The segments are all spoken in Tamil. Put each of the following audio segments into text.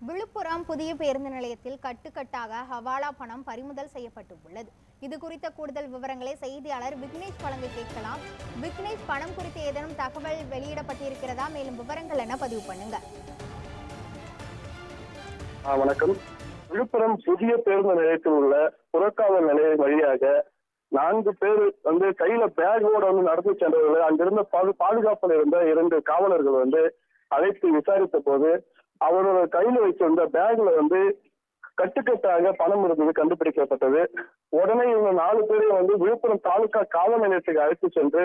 விழுப்புரம் புதிய பேருந்து நிலையத்தில் கட்டுக்கட்டாக ஹவாலா பணம் பறிமுதல் செய்யப்பட்டு உள்ளது இது குறித்த கூடுதல் விவரங்களை செய்தியாளர் விக்னேஷ் வழங்க கேட்கலாம். விக்னேஷ் பணம் குறித்து ஏதேனும் தகவல் வெளியிடப்பட்டிருக்கிறதா? மேலும் விவரங்கள் என பதிவு பண்ணுங்க. வணக்கம். விழுப்புரம் புதிய பேருந்து நிலையத்தில் உள்ள புறக்காவல் நிலையம் வழியாக நான்கு பேர் வந்து கையில பேக்கோட வந்து நடந்து சென்றவர்கள் அங்கிருந்த பாது- பாதுகாப்பில் இருந்த இரண்டு காவலர்கள் வந்து அழைத்து விசாரித்த போது அவரோட கையில வச்சிருந்த பேக்ல வந்து கட்டுக்கட்டாக பணம் இருந்தது கண்டுபிடிக்கப்பட்டது. உடனே இவங்க நாலு பேரையும் வந்து விழுப்புரம் தாலுகா காவல் நிலையத்துக்கு அழைத்து சென்று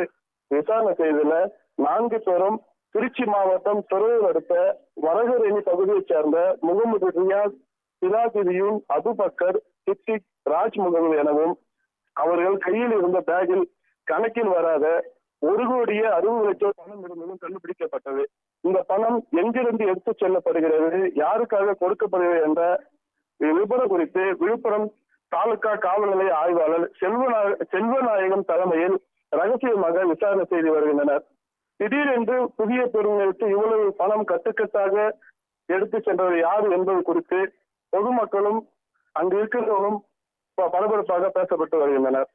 விசாரணை செய்ததுல நான்கு பேரும் திருச்சி மாவட்டம் துறையூர் அடுத்த வரகரணி பகுதியைச் சேர்ந்த முகமது ரியாஸ் சிராஜிதியூன் அபுபக்கர் சித்திக் ராஜ் முகமது எனவும் அவர்கள் கையில் இருந்த பேக்கில் கணக்கில் வராத ஒரு கோடியே அறுபது லட்சம் பணம் இருந்ததும் கண்டுபிடிக்கப்பட்டது. இந்த பணம் எங்கிருந்து எடுத்துச் செல்லப்படுகிறது? யாருக்காக கொடுக்கப்படுகிறது என்ற விபரம் குறித்து விழுப்புரம் தாலுகா காவல் நிலைய ஆய்வாளர் செல்வநாய செல்வநாயகம் தலைமையில் ரகசியமாக விசாரணை செய்து வருகின்றனர். திடீரென்று புதிய பெருமைக்கு இவ்வளவு பணம் கட்டுக்கட்டாக எடுத்து சென்றவர் யார் என்பது குறித்து பொதுமக்களும் அங்கு இருக்கிறவரும் ப- பரபரப்பாக பேசப்பட்டு வருகின்றனர்.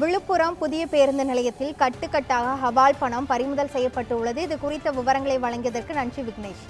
விழுப்புரம் புதிய பேருந்து நிலையத்தில் கட்டுக்கட்டாக ஹவால் பணம் பறிமுதல் செய்யப்பட்டுள்ளது. இது குறித்த விவரங்களை வழங்கியதற்கு நன்றி விக்னேஷ்.